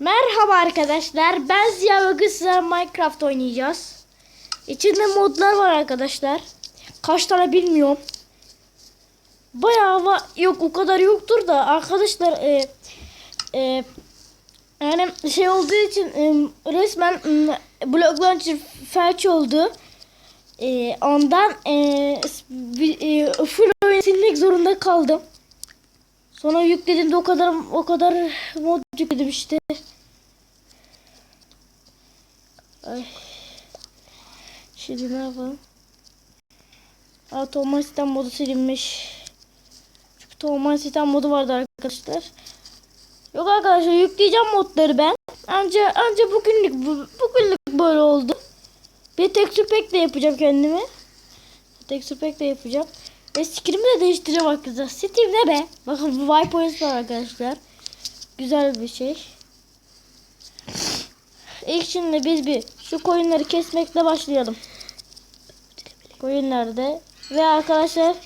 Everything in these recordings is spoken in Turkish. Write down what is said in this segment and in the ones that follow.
Merhaba arkadaşlar. Ben Ziya ve sizlerle Minecraft oynayacağız. İçinde modlar var arkadaşlar. Kaç tane bilmiyorum. Bayağı var. Yok o kadar yoktur da arkadaşlar e, e, yani şey olduğu için e, resmen e, Block Launcher felç oldu. E, ondan e, e, full oyun silmek zorunda kaldım. Sonra yüklediğimde o kadar o kadar mod yükledim işte. Ay. Şimdi ne yapalım? Aa, Toman sistem modu silinmiş. Çünkü Toman sistem modu vardı arkadaşlar. Yok arkadaşlar yükleyeceğim modları ben. Anca anca bugünlük bu, bugünlük böyle oldu. Bir texture pack de yapacağım kendime. Texture pack de yapacağım. Ve skinimi de değiştireceğim arkadaşlar. Steam ne be? Bakın bu var arkadaşlar. Güzel bir şey. İlk şimdi biz bir şu koyunları kesmekle başlayalım. Koyun nerede? Ve arkadaşlar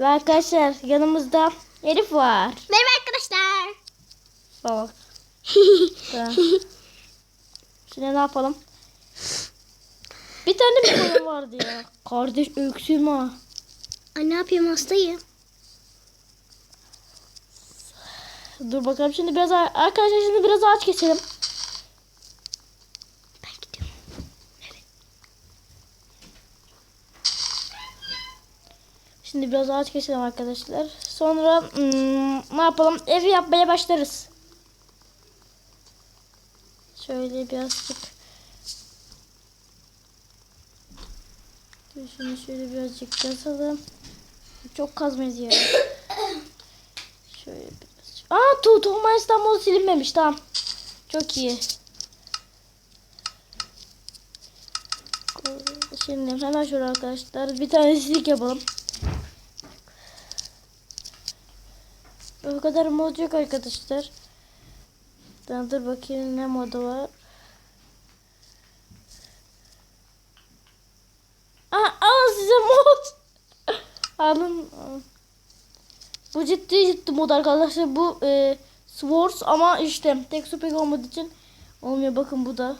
ve arkadaşlar yanımızda Elif var. Merhaba arkadaşlar. Tamam. Şimdi ne yapalım? Bir tane mi koyun vardı ya? Kardeş öksürme. Ay ne yapayım hastayım. Dur bakalım şimdi biraz arkadaşlar şimdi biraz ağaç keselim. Ben gidiyorum. Şimdi biraz ağaç keselim arkadaşlar. Sonra hmm, ne yapalım? Ev yapmaya başlarız. Şöyle birazcık. Şunu şöyle birazcık yazalım. Çok kazmayız ya. Aa tu Tohum İstanbul silinmemiş tamam. Çok iyi. Şimdi hemen şöyle arkadaşlar bir tane silik yapalım. O kadar mod yok arkadaşlar. Daha dur bakayım ne modu var. Aa, al size mod. Alın. al. Bu ciddi ciddi mod arkadaşlar. Bu e, Swords ama işte tek süpek olmadığı için olmuyor. Bakın bu da.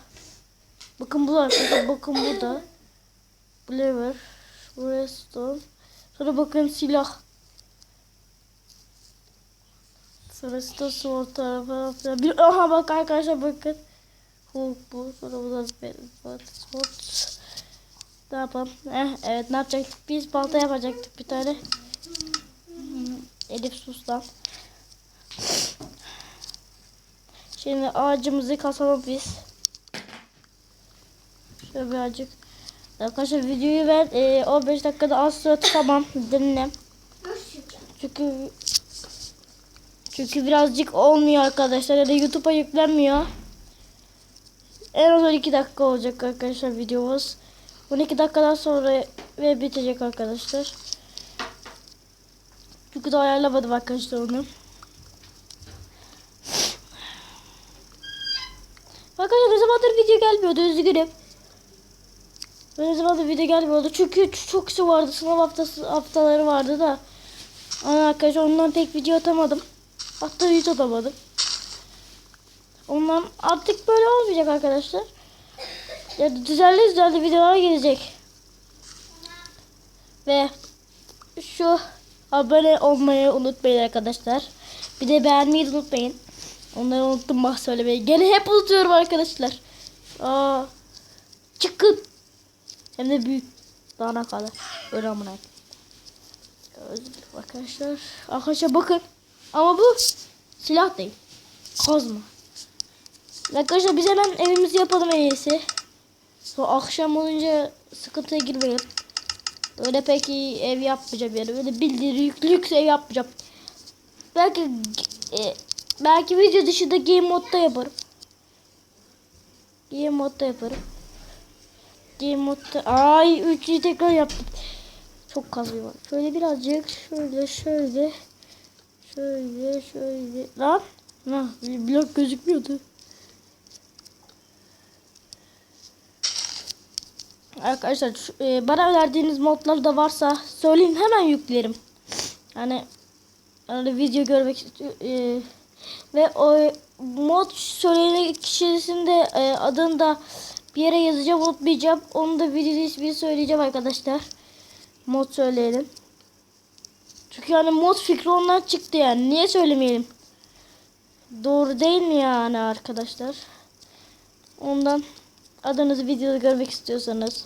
Bakın bu da arkadaşlar. Bakın bu da. Lever. Redstone. Sonra bakın silah. Sonrası da sol tarafa. Bir, aha bak arkadaşlar bakın. Hulk bu. Sonra bu da Spot. Ne yapalım? Eh, evet ne yapacaktık? Biz balta yapacaktık bir tane. Elif sus lan. Şimdi ağacımızı kasalım biz. Şöyle birazcık. Arkadaşlar videoyu ben e, 15 dakikada az sonra tutamam. Dinle. Çünkü çünkü birazcık olmuyor arkadaşlar ya da YouTube'a yüklenmiyor. En az 12 dakika olacak arkadaşlar videomuz. 12 dakikadan sonra ve bitecek arkadaşlar. Çünkü daha ayarlamadım arkadaşlar onu. Arkadaşlar ne zamandır video gelmiyordu üzgünüm. Ne zamandır video gelmiyordu çünkü çok kişi vardı sınav haftası haftaları vardı da. Ama arkadaşlar ondan tek video atamadım. Hatta hiç atamadım. Ondan artık böyle olmayacak arkadaşlar. Ya düzenli düzenli videolar gelecek. Ve şu abone olmayı unutmayın arkadaşlar. Bir de beğenmeyi unutmayın. Onları unuttum bak söylemeyi. Gene hep unutuyorum arkadaşlar. Aa, çıkın. Hem de büyük. Daha ne kadar. Öyle amına. Arkadaşlar. Arkadaşlar bakın. Ama bu silah değil. Kazma. Arkadaşlar biz hemen evimizi yapalım en iyisi. Sonra akşam olunca sıkıntıya girmeyelim. Öyle pek iyi ev yapmayacağım yani. Böyle bildiğin lüks, lüks ev yapmayacağım. Belki e, belki video dışında game modda yaparım. Game modda yaparım. Game modda ay 3'ü tekrar yaptım. Çok kazıyor var. Şöyle birazcık şöyle şöyle şöyle şöyle lan ha blok gözükmüyordu. Arkadaşlar e, bana verdiğiniz modlar da varsa söyleyin hemen yüklerim. Yani yani video görmek. E, Ve o mod söyleyen kişisinin de e, adını da bir yere yazacağım unutmayacağım. Onu da videoda ismini söyleyeceğim arkadaşlar. Mod söyleyelim. Çünkü yani mod fikri ondan çıktı yani. Niye söylemeyelim? Doğru değil mi yani arkadaşlar? Ondan adınızı videoda görmek istiyorsanız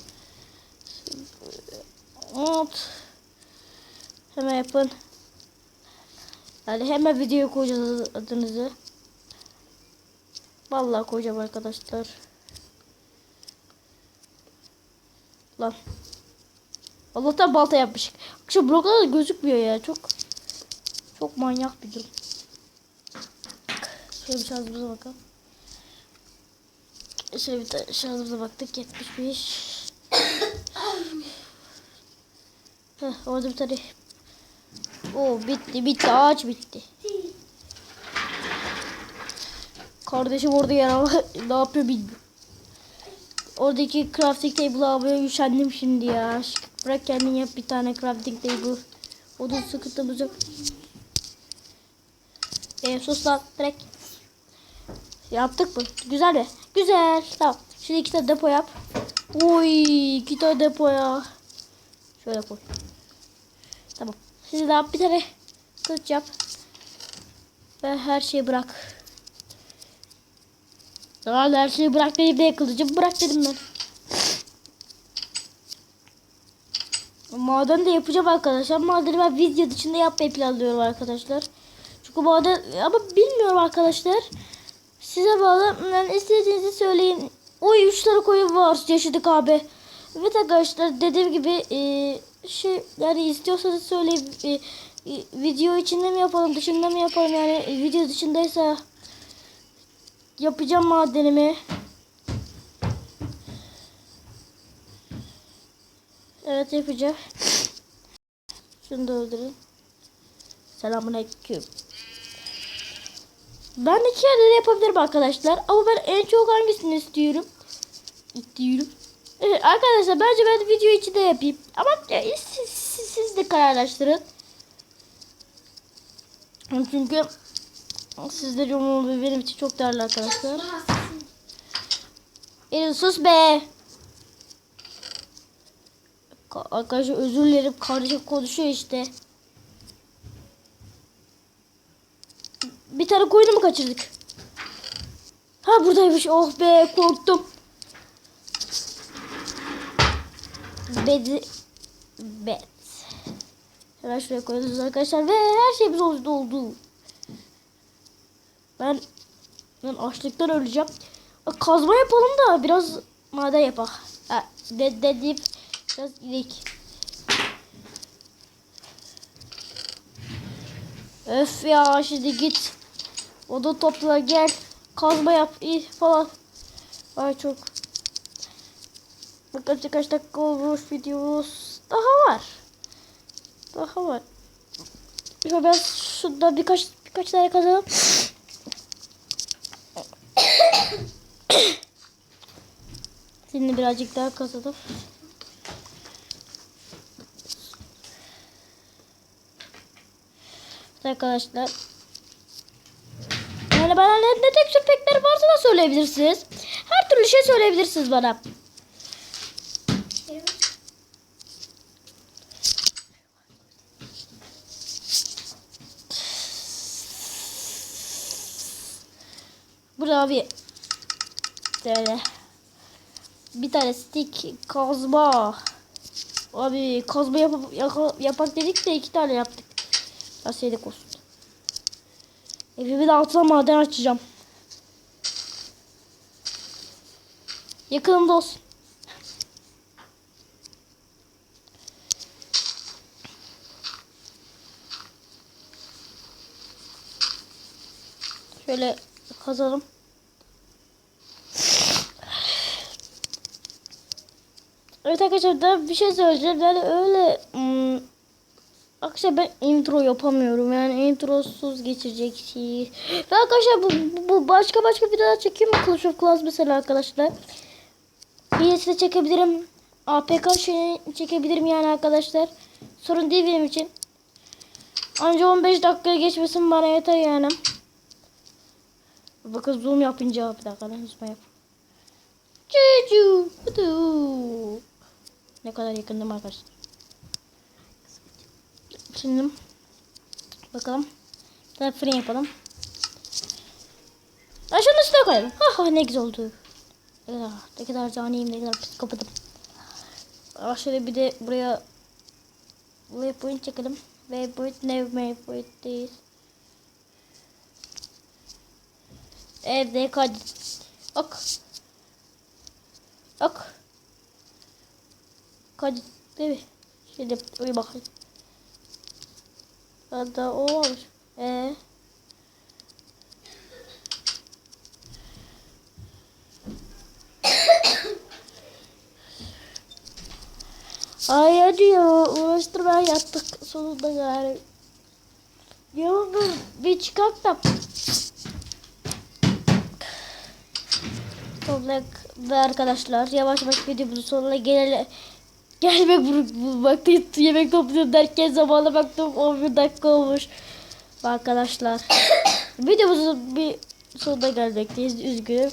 mod hemen yapın. Yani hemen video koyacağız adınızı. Vallahi koyacağım arkadaşlar. Lan. Allah'tan balta yapmışık. Şu bloklar da gözükmüyor ya. Çok çok manyak bir durum. Şöyle bir şarjımıza bakalım. Şöyle bir de şarjımıza baktık. 75. Heh, orada bir tane. Oo bitti bitti ağaç bitti. Kardeşim orada yer ama ne yapıyor bilmiyorum. Oradaki crafting table almaya üşendim şimdi ya. Aşkım, Bırak kendin yap bir tane crafting table. Odun sıkıntımız yok. E, sus lan direkt. Yaptık mı? Güzel mi? Güzel. Tamam. Şimdi iki tane depo yap. Oy iki tane depo ya. Şöyle koy. Tamam. Şimdi daha bir tane kılıç yap. Ve her şeyi bırak. Daha her şeyi bırak dedim de kılıcı bırak dedim ben. Maden de yapacağım arkadaşlar. Madeni ben video dışında yapmayı planlıyorum arkadaşlar. Çünkü maden ama bilmiyorum arkadaşlar. Size bağlı. Yani istediğinizi söyleyin. Oy 3 tane koyun var. Yaşadık abi. Evet arkadaşlar dediğim gibi e, şey yani istiyorsanız söyleyin. E, video içinde mi yapalım dışında mı yapalım yani e, video dışındaysa yapacağım madenimi. Evet yapacağım. Şunu da öldürün. Selamünaleyküm. Ben iki yerde de yapabilirim arkadaşlar. Ama ben en çok hangisini istiyorum? İstiyorum. Evet, arkadaşlar bence ben video içinde yapayım. Ama e, siz, siz, siz de kararlaştırın. Çünkü sizlerin yorumu benim için çok değerli arkadaşlar. Erin sus be. Ka- Arkadaşlar özür dilerim. Kardeşim konuşuyor işte. Tane koyunu mu kaçırdık? Ha buradaymış. Oh be korktum. Bed. Bed. Hemen şuraya koyuyoruz arkadaşlar. Ve her şeyimiz oldu. oldu. Ben, ben açlıktan öleceğim. Kazma yapalım da biraz maden yapak. Ha, de, dediğim biraz ilik. Öf ya şimdi git. Odun topla gel. Kazma yap iyi falan. Ay çok. Bakalım kaç dakika olmuş videomuz. Daha var. Daha var. Şöyle ben şurada birkaç birkaç tane kazalım. Şimdi birazcık daha kazalım. Arkadaşlar. Yani bana ne, ne tek pekleri varsa da söyleyebilirsiniz. Her türlü şey söyleyebilirsiniz bana. Burada abi. Şöyle. Bir tane stick kazma. Abi kazma yapıp yaka- yapak dedik de iki tane yaptık. Asyelik olsun. Evimin altına maden açacağım. Yakınımda olsun. Şöyle kazalım. Evet arkadaşlar da bir şey söyleyeceğim. Yani öyle hmm, Arkadaşlar ben intro yapamıyorum. Yani introsuz geçecek şey. Ve arkadaşlar bu, bu başka başka videolar çekeyim mi? Clash of Clans mesela arkadaşlar. De çekebilirim. APK şey çekebilirim yani arkadaşlar. Sorun değil benim için. Anca 15 dakikaya geçmesin bana yeter yani. Bakın zoom yapınca bir dakika lan yap. Ne kadar yakındım arkadaşlar. Şimdi bakalım. Bir tane fırın yapalım. Ha şunun üstüne koyalım. Ha ha ne güzel oldu. Kadar, ne kadar caniyim ne kadar pis kapadım. Aa, şöyle bir de buraya waypoint çekelim. Waypoint ne waypoint değil. Evde hadi. Ok. Ok. Hadi. Değil mi? Şimdi uyu bakalım. Hatta o olmuş. Ee. Ay hadi ya uğraştırma yattık sonunda yani. Yavrum bir çıkart da. Ve arkadaşlar yavaş yavaş videomuzun sonuna gelelim. Gelmek bulmaktayız. Yemek topluyorum derken zamana baktım 11 dakika olmuş. Arkadaşlar videomuzun bir sonuna gelmekteyiz. Üzgünüm.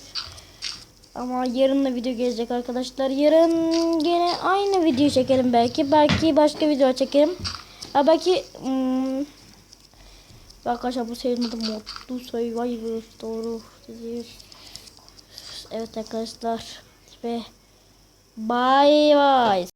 Ama yarın da video gelecek arkadaşlar. Yarın gene aynı video çekelim belki. Belki başka video çekerim. Ha belki hmm, arkadaşlar bu serinin adı Mutlu Survivor doğru değil. Evet arkadaşlar ve bye bye.